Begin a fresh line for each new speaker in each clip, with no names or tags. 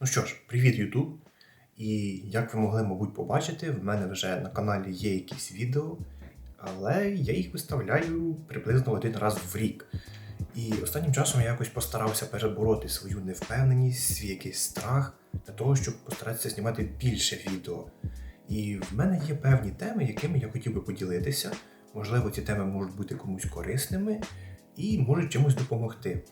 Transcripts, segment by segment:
Ну що ж, привіт, YouTube. І як ви могли, мабуть, побачити, в мене вже на каналі є якісь відео, але я їх виставляю приблизно один раз в рік. І останнім часом я якось постарався перебороти свою невпевненість, свій якийсь страх для того, щоб постаратися знімати більше відео. І в мене є певні теми, якими я хотів би поділитися. Можливо, ці теми можуть бути комусь корисними і можуть чимось допомогти.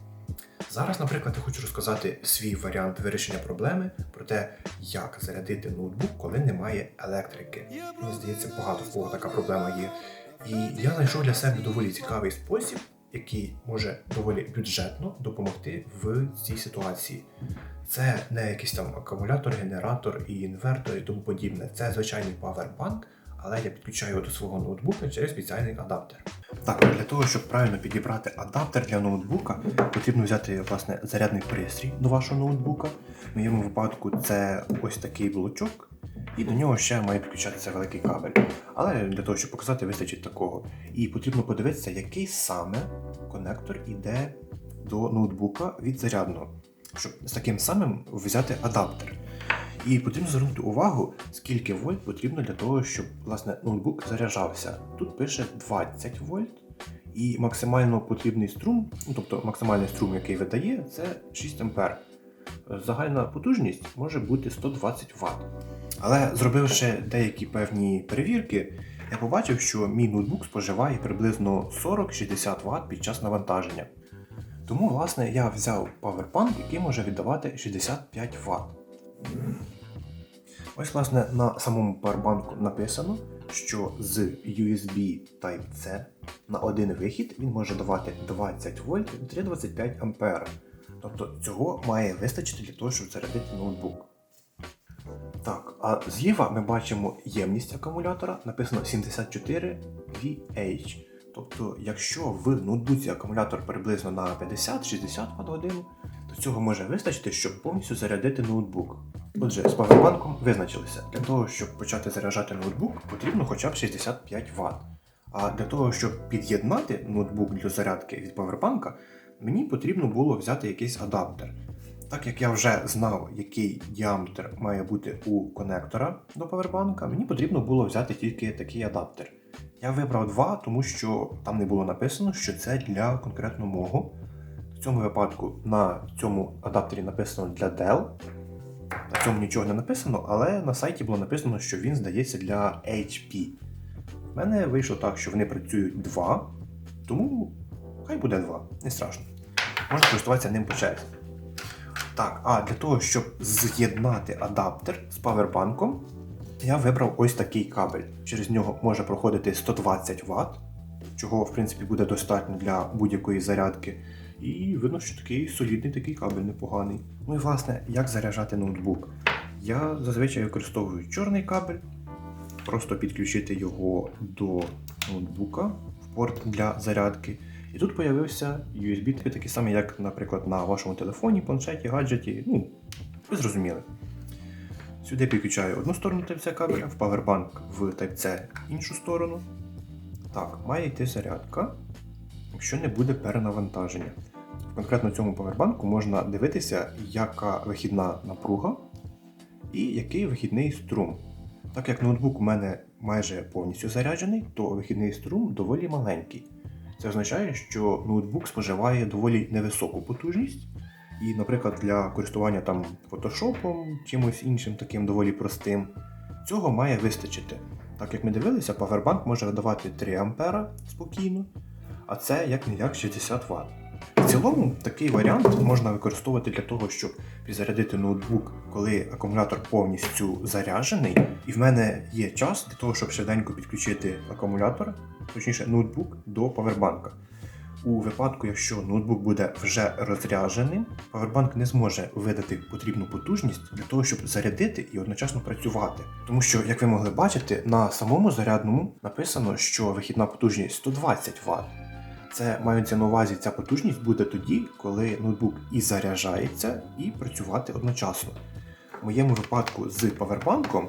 Зараз, наприклад, я хочу розказати свій варіант вирішення проблеми про те, як зарядити ноутбук, коли немає електрики. Мені здається, багато в кого така проблема є. І я знайшов для себе доволі цікавий спосіб, який може доволі бюджетно допомогти в цій ситуації. Це не якийсь там акумулятор, генератор і інвертор і тому подібне. Це звичайний павербанк, але я підключаю його до свого ноутбука через спеціальний адаптер. Так, для того, щоб правильно підібрати адаптер для ноутбука, потрібно взяти власне зарядний пристрій до вашого ноутбука. В моєму випадку це ось такий блочок, і до нього ще має підключатися великий кабель. Але для того, щоб показати, вистачить такого. І потрібно подивитися, який саме конектор йде до ноутбука від зарядного, щоб з таким самим взяти адаптер. І потрібно звернути увагу, скільки вольт потрібно для того, щоб власне ноутбук заряджався. Тут пише 20 вольт, і максимально потрібний струм, ну тобто максимальний струм, який видає, це 6 ампер. Загальна потужність може бути 120 Вт. Але зробивши деякі певні перевірки, я побачив, що мій ноутбук споживає приблизно 40-60 Вт під час навантаження. Тому, власне, я взяв павербанк, який може віддавати 65 Вт. Ось, власне, на самому павербанку написано, що з USB Type-C на один вихід він може давати 20 вольт і 325 ампера. Тобто цього має вистачити для того, щоб зарядити ноутбук. Так, а зліва ми бачимо ємність акумулятора, написано 74 VH. Тобто, якщо в ноутбуці акумулятор приблизно на 50-60 Вт цього може вистачити, щоб повністю зарядити ноутбук. Отже, з павербанком визначилися. Для того, щоб почати заряджати ноутбук, потрібно хоча б 65 Вт. А для того, щоб під'єднати ноутбук для зарядки від павербанка, мені потрібно було взяти якийсь адаптер. Так як я вже знав, який діаметр має бути у конектора до павербанка, мені потрібно було взяти тільки такий адаптер. Я вибрав два, тому що там не було написано, що це для конкретно мого. Цьому випадку на цьому адаптері написано для Dell. На цьому нічого не написано, але на сайті було написано, що він здається для HP. В мене вийшло так, що вони працюють два, тому хай буде два, не страшно. Можна користуватися ним по черзі. Так, а для того, щоб з'єднати адаптер з павербанком, я вибрав ось такий кабель. Через нього може проходити 120 Вт, чого в принципі буде достатньо для будь-якої зарядки. І видно, що такий солідний такий кабель непоганий. Ну і власне, як заряджати ноутбук. Я зазвичай використовую чорний кабель, просто підключити його до ноутбука в порт для зарядки. І тут з'явився USB, такий самий, як, наприклад, на вашому телефоні, планшеті, гаджеті. Ну, ви зрозуміли. Сюди підключаю одну сторону Type-C кабеля, в Powerbank в Type-C іншу сторону. Так, має йти зарядка, якщо не буде перенавантаження. Конкретно цьому павербанку можна дивитися, яка вихідна напруга і який вихідний струм. Так як ноутбук у мене майже повністю заряджений, то вихідний струм доволі маленький. Це означає, що ноутбук споживає доволі невисоку потужність. І, наприклад, для користування там фотошопом, чимось іншим таким доволі простим, цього має вистачити. Так як ми дивилися, павербанк може видавати 3 А спокійно, а це як не як 60 Вт. В цілому такий варіант можна використовувати для того, щоб підзарядити ноутбук, коли акумулятор повністю заряджений, і в мене є час для того, щоб швиденько підключити акумулятор, точніше ноутбук до павербанка. У випадку, якщо ноутбук буде вже розрядженим, павербанк не зможе видати потрібну потужність для того, щоб зарядити і одночасно працювати. Тому що, як ви могли бачити, на самому зарядному написано, що вихідна потужність 120 Вт. Це мається на увазі, ця потужність буде тоді, коли ноутбук і заряджається, і працювати одночасно. В моєму випадку з павербанком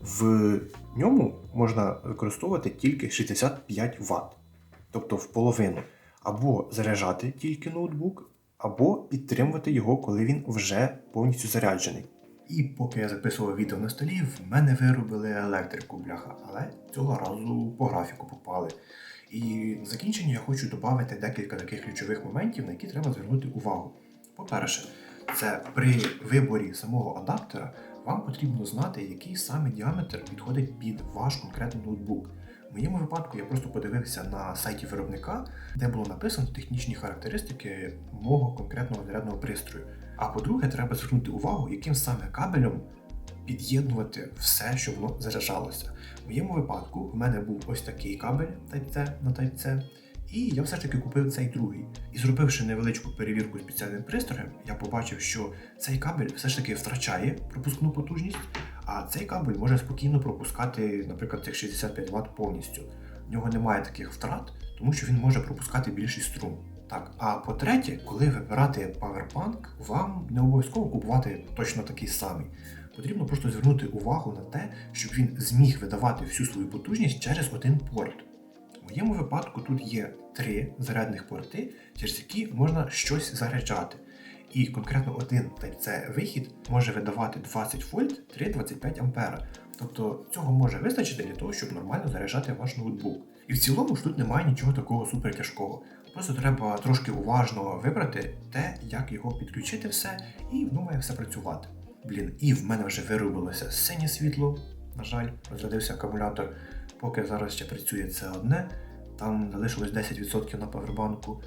в ньому можна використовувати тільки 65 Вт, тобто в половину. Або заряджати тільки ноутбук, або підтримувати його, коли він вже повністю заряджений. І поки я записував відео на столі, в мене виробили електрику, бляха, але цього разу по графіку попали. І на закінчення я хочу додати декілька таких ключових моментів, на які треба звернути увагу. По-перше, це при виборі самого адаптера вам потрібно знати, який саме діаметр підходить під ваш конкретний ноутбук. В моєму випадку я просто подивився на сайті виробника, де було написано технічні характеристики мого конкретного зарядного пристрою. А по-друге, треба звернути увагу, яким саме кабелем під'єднувати все, що воно заряджалося. В моєму випадку в мене був ось такий кабель Type-C на Type-C, і я все ж таки купив цей другий. І зробивши невеличку перевірку спеціальним пристроєм, я побачив, що цей кабель все ж таки втрачає пропускну потужність, а цей кабель може спокійно пропускати, наприклад, цих 65 Вт повністю. В нього немає таких втрат, тому що він може пропускати більший струм. Так, а по-третє, коли вибирати Powerbank, вам не обов'язково купувати точно такий самий. Потрібно просто звернути увагу на те, щоб він зміг видавати всю свою потужність через один порт. В моєму випадку тут є три зарядних порти, через які можна щось заряджати. І конкретно один Type-C вихід може видавати 20 вольт 3,25 ампера. Тобто цього може вистачити для того, щоб нормально заряджати ваш ноутбук. І в цілому ж тут немає нічого такого супер тяжкого. Просто треба трошки уважно вибрати те, як його підключити все, і воно все працювати. Блін, і в мене вже виробилося синє світло. На жаль, розрядився акумулятор. Поки зараз ще працює це одне, там залишилось 10% на павербанку.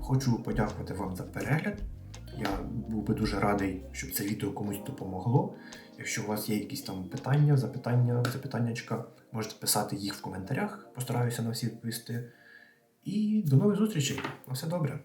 Хочу подякувати вам за перегляд. Я був би дуже радий, щоб це відео комусь допомогло. Якщо у вас є якісь там питання, запитання, запитаннячка, можете писати їх в коментарях, постараюся на всі відповісти. І до нових зустрічей. На все добре.